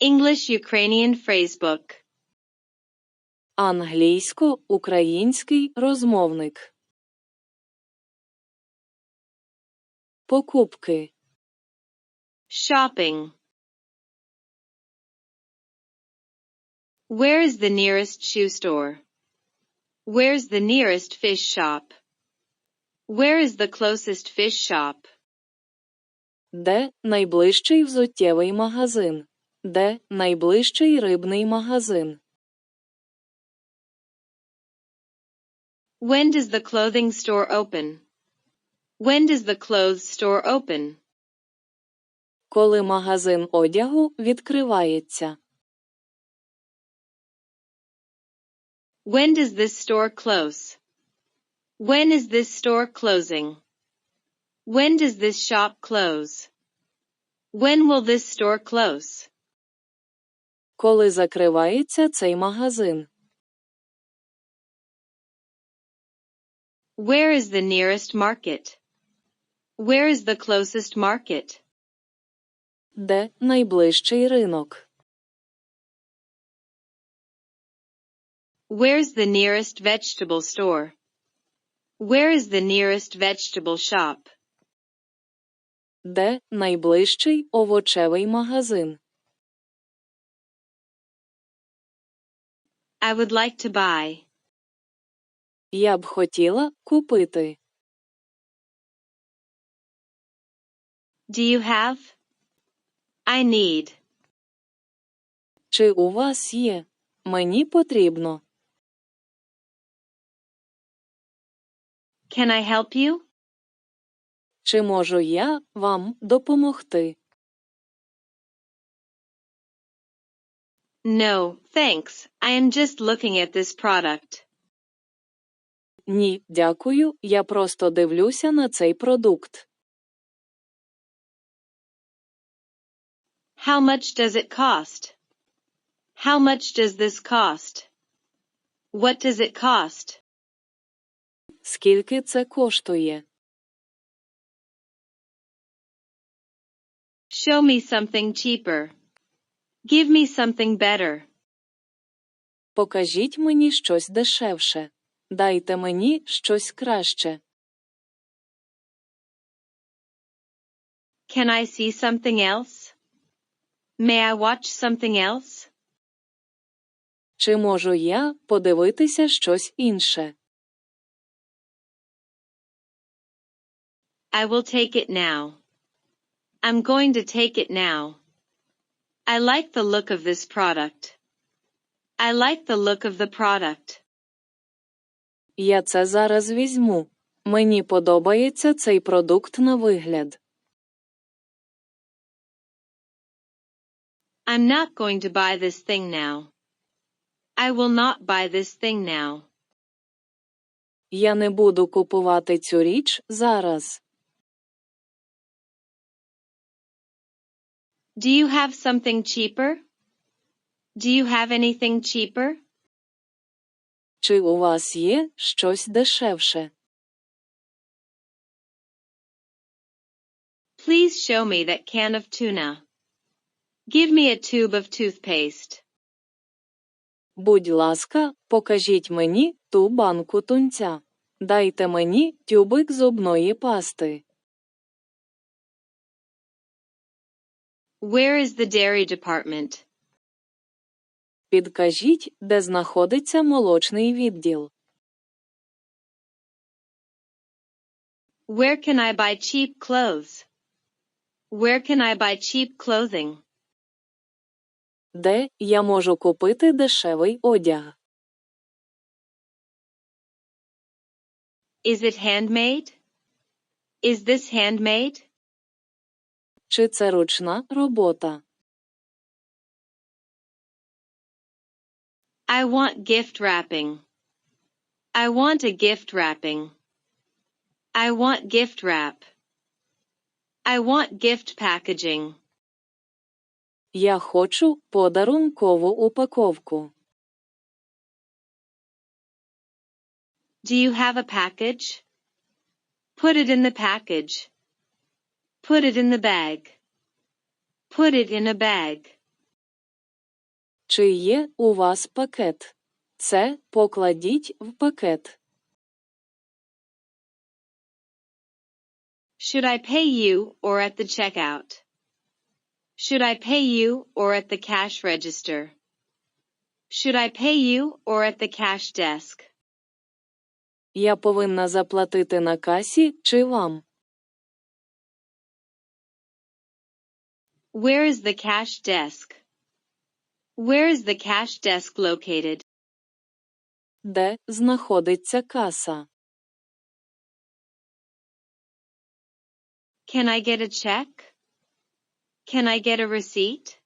English Ukrainian phrasebook. Англійсько-український розмовник. Покупки. Shopping. Where is the nearest shoe store? Where's the nearest fish shop? Where is the closest fish shop? Де найближчий взуттєвий магазин? Де найближчий рибний магазин? When does the clothing store open? When does the clothes store open? Коли магазин одягу відкривається? When does this store close? When is this store closing? When does this shop close? When will this store close? Коли закривається цей магазин? Where is the nearest market? Where is the closest market? Де найближчий ринок? Where's the nearest vegetable store? Where is the nearest vegetable shop? Де найближчий овочевий магазин? I would like to buy. Я б хотіла купити. Do you have? I need. Чи у вас є? Мені потрібно. Can I help you? Чи можу я вам допомогти? No, thanks. I am just looking at this product. Ні, дякую. Я просто дивлюся на цей продукт. How much does it cost? How much does this cost? What does it cost? Скільки це коштує? Show me something cheaper. Give me something better. Покажіть мені щось дешевше. Дайте мені щось краще. Can I see something else? May I watch something else? Чи можу я подивитися щось інше? I will take it now. I'm going to take it now. I like the look of this product. I like the look of the product. Я це зараз візьму. Мені подобається цей продукт на вигляд. I'm not going to buy this thing now. I will not buy this thing now. Я не буду купувати цю річ зараз. Do you have something cheaper? Do you have anything cheaper? Чи у вас є щось дешевше? Please show me that can of tuna. Give me a tube of toothpaste. Будь ласка, покажіть мені ту банку тунця. Дайте мені тюбик зубної пасти. Where is the dairy department? Підкажіть, де знаходиться молочний відділ. Where can I buy cheap clothes? Where can I buy cheap clothing? Де я можу купити дешевий одяг? Is it handmade? Is this handmade? Чи це ручна робота? I want gift wrapping. I want a gift wrapping. I want gift wrap. I want gift packaging. Я хочу подарункову упаковку. Do you have a package? Put it in the package. Put it in the bag. Put it in a bag. Чи є у вас пакет? Це покладіть в пакет. Should I pay you or at the checkout? Should I pay you or at the cash register? Should I pay you or at the cash desk? Я повинна заплатити на касі чи вам? Where is the cash desk? Where is the cash desk located? Де знаходиться каса? Can I get a check? Can I get a receipt?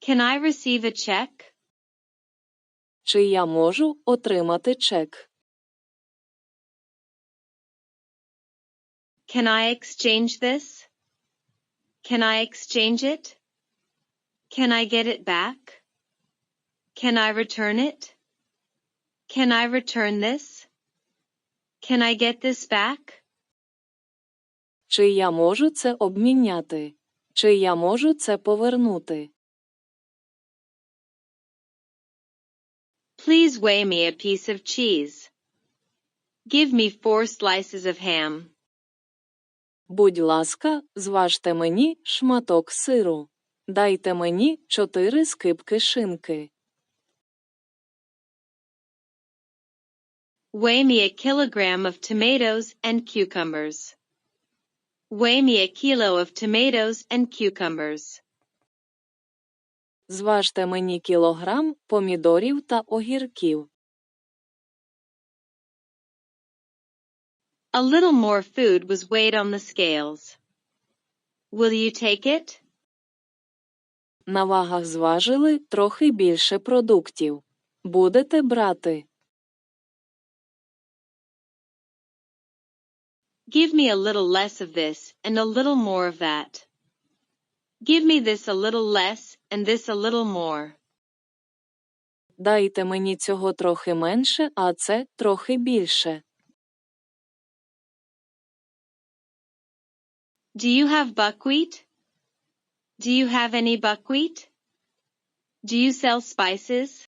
Can I receive a check? Чи я можу отримати чек? Can I exchange this? Can I exchange it? Can I get it back? Can I return it? Can I return this? Can I get this back? Чи я можу це обміняти? Чи я можу це повернути? Please weigh me a piece of cheese. Give me four slices of ham. Будь ласка, зважте мені шматок сиру. Дайте мені чотири скибки шинки. Weigh me a kilogram of tomatoes and cucumbers. Weigh me a kilo of tomatoes and cucumbers. Зважте мені кілограм помідорів та огірків. A little more food was weighed on the scales. Will you take it? На вагах зважили трохи більше продуктів. Будете брати? Give me a little less of this and a little more of that. Give me this a little less and this a little more. Дайте мені цього трохи менше, а це трохи більше. Do you have buckwheat? Do you have any buckwheat? Do you sell spices?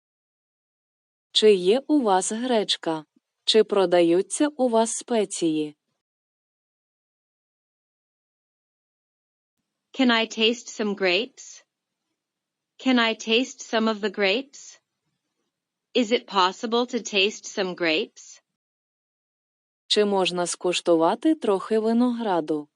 Чи є у вас гречка? Чи продаються у вас спеції? Can I taste some grapes? Can I taste some of the grapes? Is it possible to taste some grapes? Чи можна скуштувати трохи винограду?